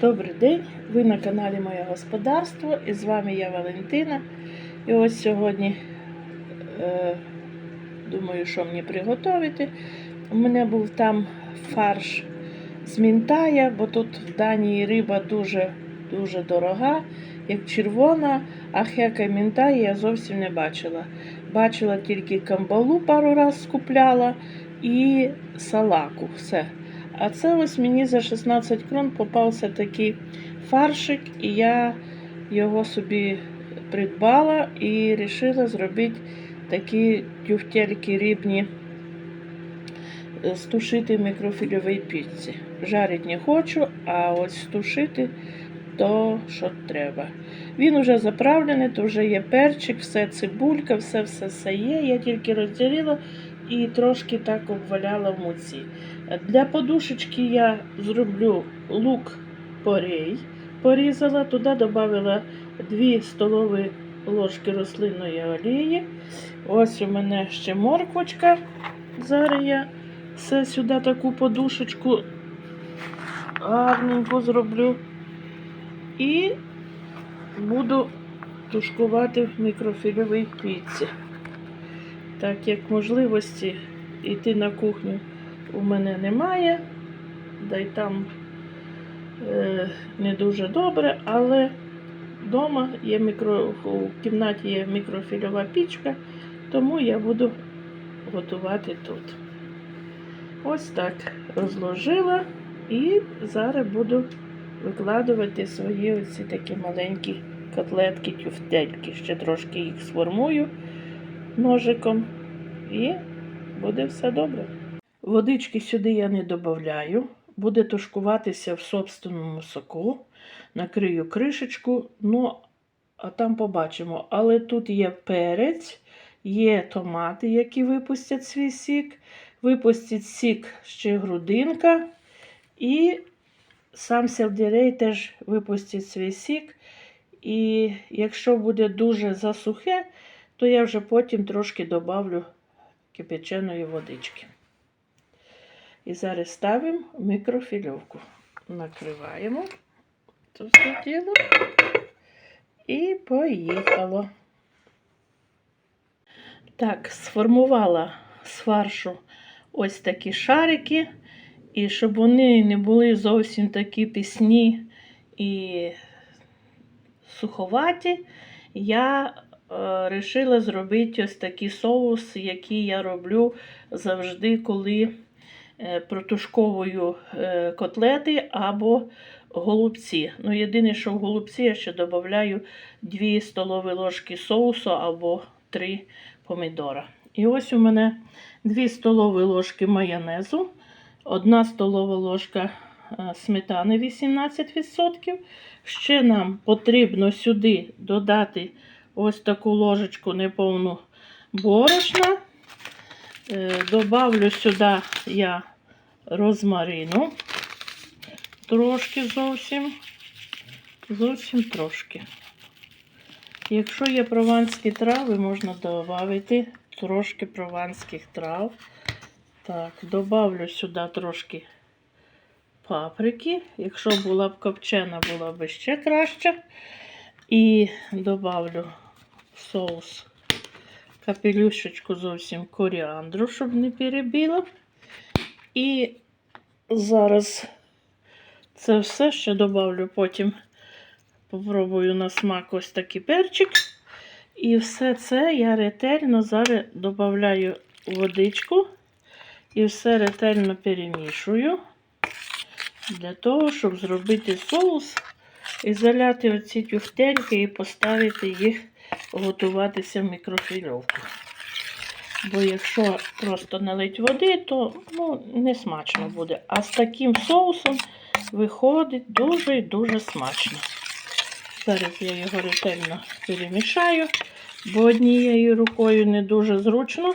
Добрий день! Ви на каналі Моє Господарство і з вами я Валентина. І ось сьогодні е, думаю, що мені приготувати. У мене був там фарш з мінтая, бо тут в Данії риба дуже дуже дорога, як червона, а хека мінтая я зовсім не бачила. Бачила тільки камбалу пару раз скупляла і салаку. Все. А це ось мені за 16 крон попався такий фаршик, і я його собі придбала і вирішила зробити такі тюфтельки рибні е, стушити в мікрофільовій пічці. Жарити не хочу, а ось стушити то, що треба. Він уже заправлений, то вже є перчик, все цибулька, все все все є. Я тільки розділила і трошки так обваляла в муці. Для подушечки я зроблю лук порей, порізала, туди додала 2 столові ложки рослинної олії. Ось у мене ще морквочка. Зараз я все сюди таку подушечку гарненько зроблю. І буду тушкувати в мікрофільовій піці. Так як можливості йти на кухню у мене немає, да й там е, не дуже добре, але вдома є мікро, у кімнаті є мікрофільова пічка, тому я буду готувати тут. Ось так розложила і зараз буду викладувати свої оці такі маленькі котлетки, тюфтельки. Ще трошки їх сформую ножиком і буде все добре. Водички сюди я не додаю. Буде тушкуватися в собственному соку. Накрию кришечку, ну, а там побачимо. Але тут є перець, є томати, які випустять свій сік. Випустить сік ще грудинка. І сам сельдерей теж випустить свій сік. І якщо буде дуже засухе, то я вже потім трошки добавлю кипяченої водички. І зараз ставимо мікрофільовку. Накриваємо це все діло і поїхало. Так, сформувала з фаршу ось такі шарики. І щоб вони не були зовсім такі пісні і суховаті, я вирішила зробити ось такий соус, який я роблю завжди, коли е, протушковую е, котлети або голубці. Ну, Єдине, що в голубці я ще додаю 2 столові ложки соусу або 3 помідора. І ось у мене 2 столові ложки майонезу, 1 столова ложка е, сметани 18%. Ще нам потрібно сюди додати ось таку ложечку неповну борошна. Е, добавлю сюди я розмарину. Трошки зовсім, зовсім трошки. Якщо є прованські трави, можна додати трошки прованських трав. Так, добавлю сюди трошки паприки. Якщо була б копчена, була б ще краще. І добавлю соус капелюшечку зовсім коріандру, щоб не перебило. І зараз це все ще добавлю потім. Попробую на смак ось такий перчик. І все це я ретельно зараз додаю водичку і все ретельно перемішую для того, щоб зробити соус і заляти оці тюфтельки і поставити їх готуватися в мікрофільовку. Бо якщо просто налить води, то ну, не смачно буде. А з таким соусом виходить дуже і дуже смачно. Зараз я його ретельно перемішаю, бо однією рукою не дуже зручно.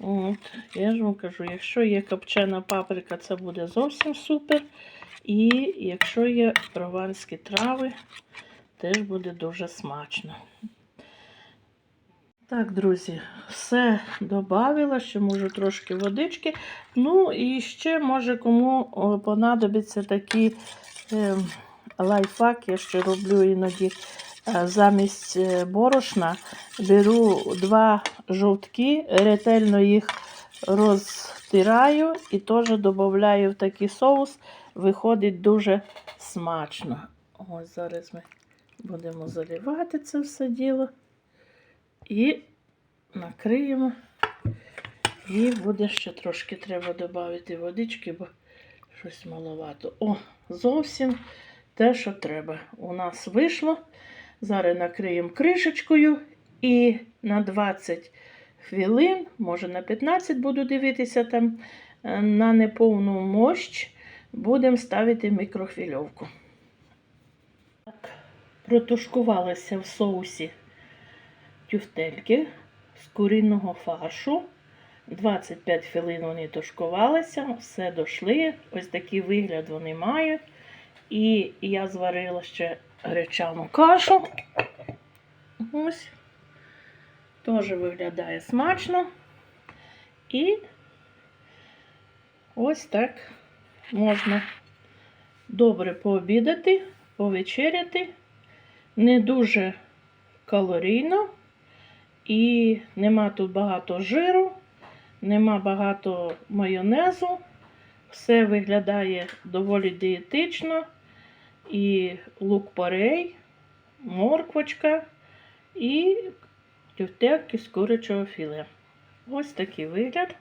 От, Я ж вам кажу, якщо є копчена паприка, це буде зовсім супер. І якщо є прованські трави, теж буде дуже смачно. Так, друзі, все додавила, ще можу трошки водички. Ну і ще, може, кому понадобиться такі ем, лайфхак, я ще роблю іноді е, замість е, борошна. Беру два жовтки, ретельно їх розтираю і теж додаю в такий соус. Виходить дуже смачно. Ось зараз ми будемо заливати це все діло. І накриємо. І буде ще трошки треба додати водички, бо щось маловато. О, зовсім те, що треба. У нас вийшло. Зараз накриємо кришечкою і на 20 хвилин, може на 15 буду дивитися там е, на неповну мощ, будемо ставити мікрохвильовку. Так, протушкувалися в соусі тюфтельки з курінного фаршу. 25 хвилин вони тушкувалися, все дошли. Ось такий вигляд вони мають. І я зварила ще гречану кашу. Ось. Теж виглядає смачно. І ось так можна добре пообідати, повечеряти. Не дуже калорійно. І нема тут багато жиру, нема багато майонезу. Все виглядає доволі дієтично. І лук-порей, морквочка і тюфтельки з курячого філе. Ось такий вигляд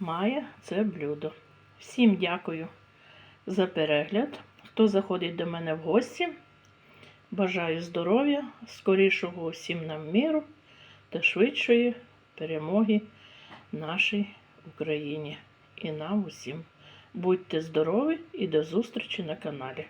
має це блюдо. Всім дякую за перегляд. Хто заходить до мене в гості. Бажаю здоров'я, скорішого усім нам міру та швидшої перемоги нашій Україні і нам усім. Будьте здорові і до зустрічі на каналі.